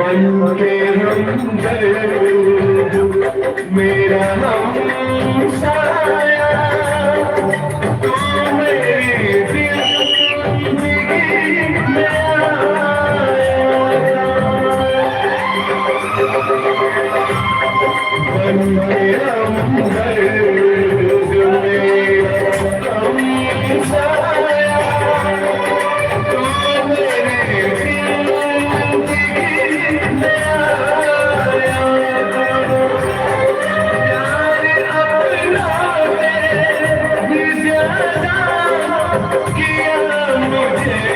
बन के हम दर्द मेरा हम किया मुझे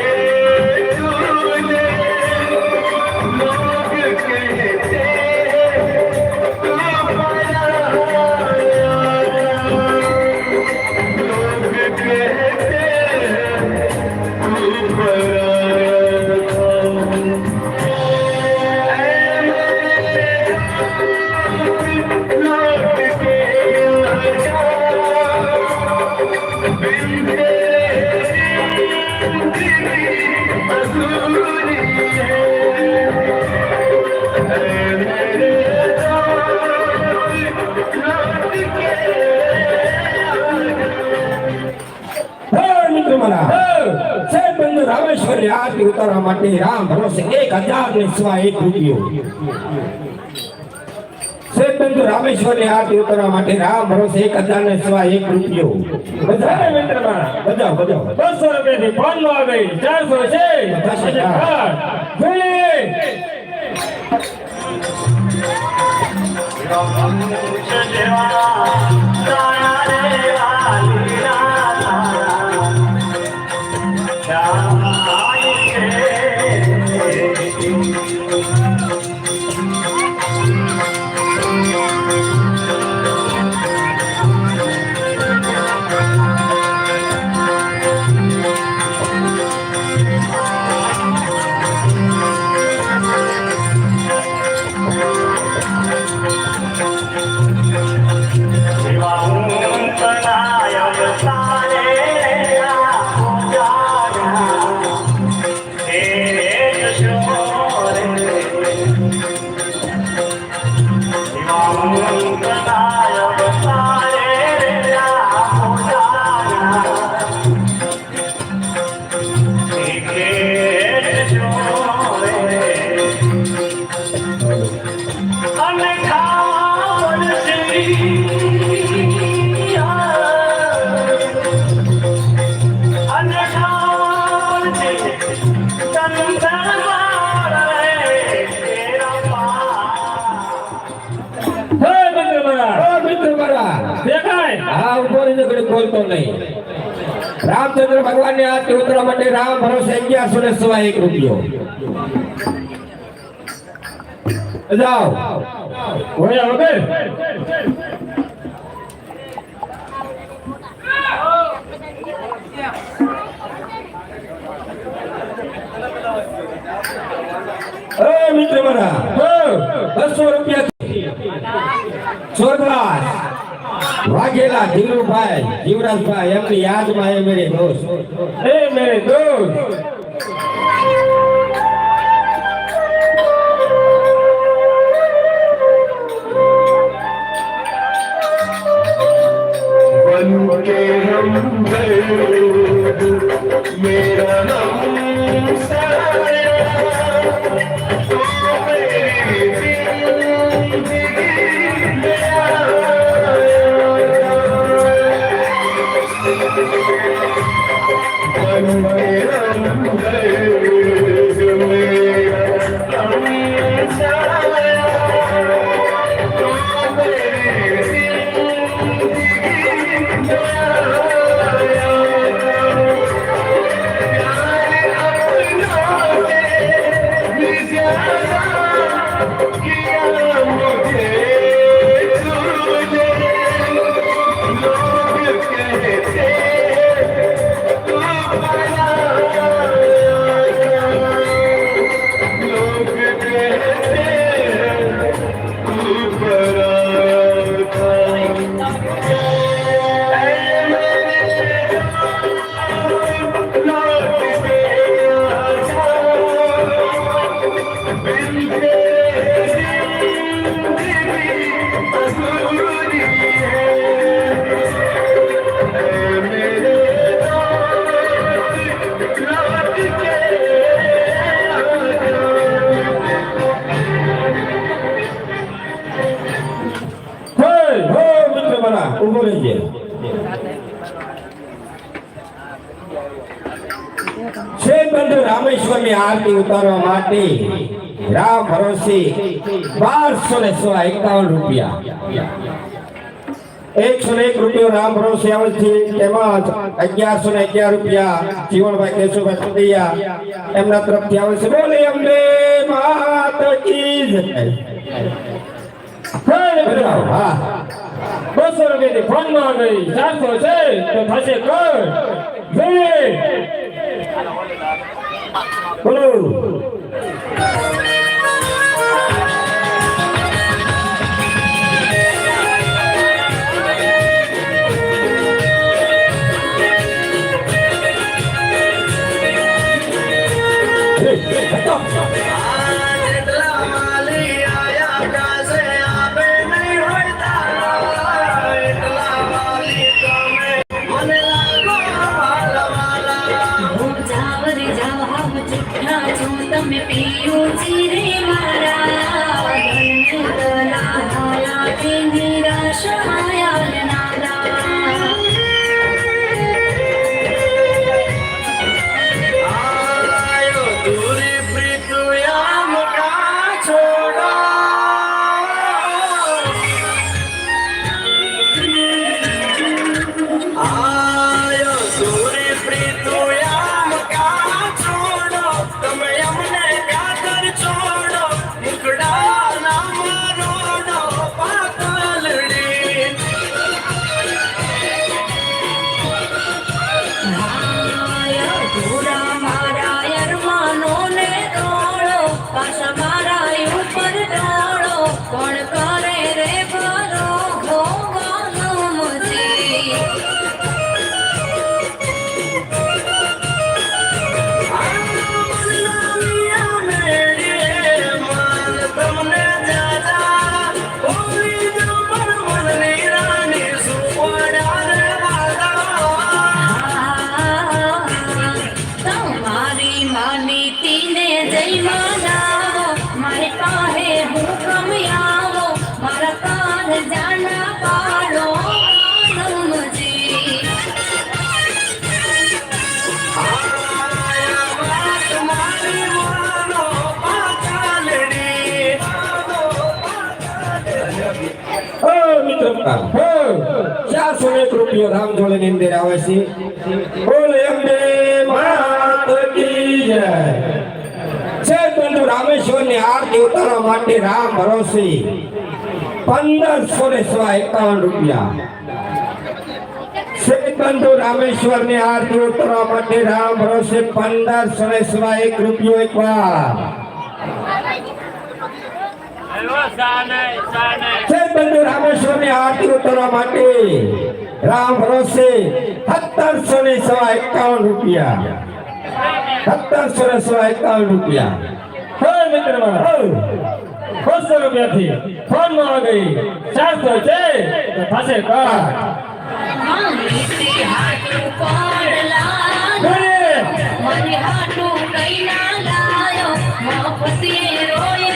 રામેશ્વરી આરતી ઉતારવા માટે રામ ભરોસે એક હજાર ને સ્વા એક રૂપિયો. સાહેબ બંધુ રામેશ્વરી આરતી ઉતારવા માટે રામ ભરોસે એક હજાર ને સ્વા એક રૂપિયો. બધા મિત્ર બધા બધા બસો રૂપિયા થી પાંચસો આવે ચારસો છે. રામ ભરોસે ચાર. નહીં? રામચંદ્ર ભગવાન ને આરતી ઉતારવા માટે રામ ભરોસે અગિયારસો ને સવા એક રૂપિયો. જાઓ. વગર હે મિત્ર મારા બસો રૂપિયા. સ્વર્ગવાસ વાઘેલા ધીરુભાઈ જીવરાજભાઈ એમની યાદમાં એ મેરે દોસ્ત હે મેરે દોસ્ત बन के हम दर्द मेरा हम ઊભો રહેજે શેઠ બંધુ રામેશ્વરની આરતી ઉતારવા માટે રામ ભરોસી બારસો ને સો એકાવન રૂપિયા. એકસો ને એક રૂપિયો રામ ભરોસે આવે તેમજ અગિયારસો ને અગિયાર રૂપિયા જીવનભાઈ કેશુભાઈ સુદૈયા એમના તરફથી આવે છે. બોલે અમને માત કી. હા બસો ફોન ફોનમાં ગઈ. છે, તો થશે કર. બોલો. ચારસો એક રૂપિયો રામ જોડે ની અંદર આવે છે. બોલે અંબે માત કી જય. રામેશ્વરની આરતી ઉતારવા માટે રામ ભરોસે. પંદરસો ને સો એકાવન રૂપિયા. શેઠ રામેશ્વરની આરતી ઉતારવા માટે રામ ભરોસે પંદરસો ને સો એક રૂપિયો એક વાર. બંધુ રામેશ્વરની આરતી ઉતારવા માટે રામ ભરોસે સત્તરસો ને સવા એકાવન રૂપિયા. સત્તરસો ને સવા એકાવન રૂપિયા. હે મિત્ર બસો રૂપિયાથી ફોનમાં ગઈ. ચારસો છે. થશે કર. હાટું કઈ ના લાયો મા રોય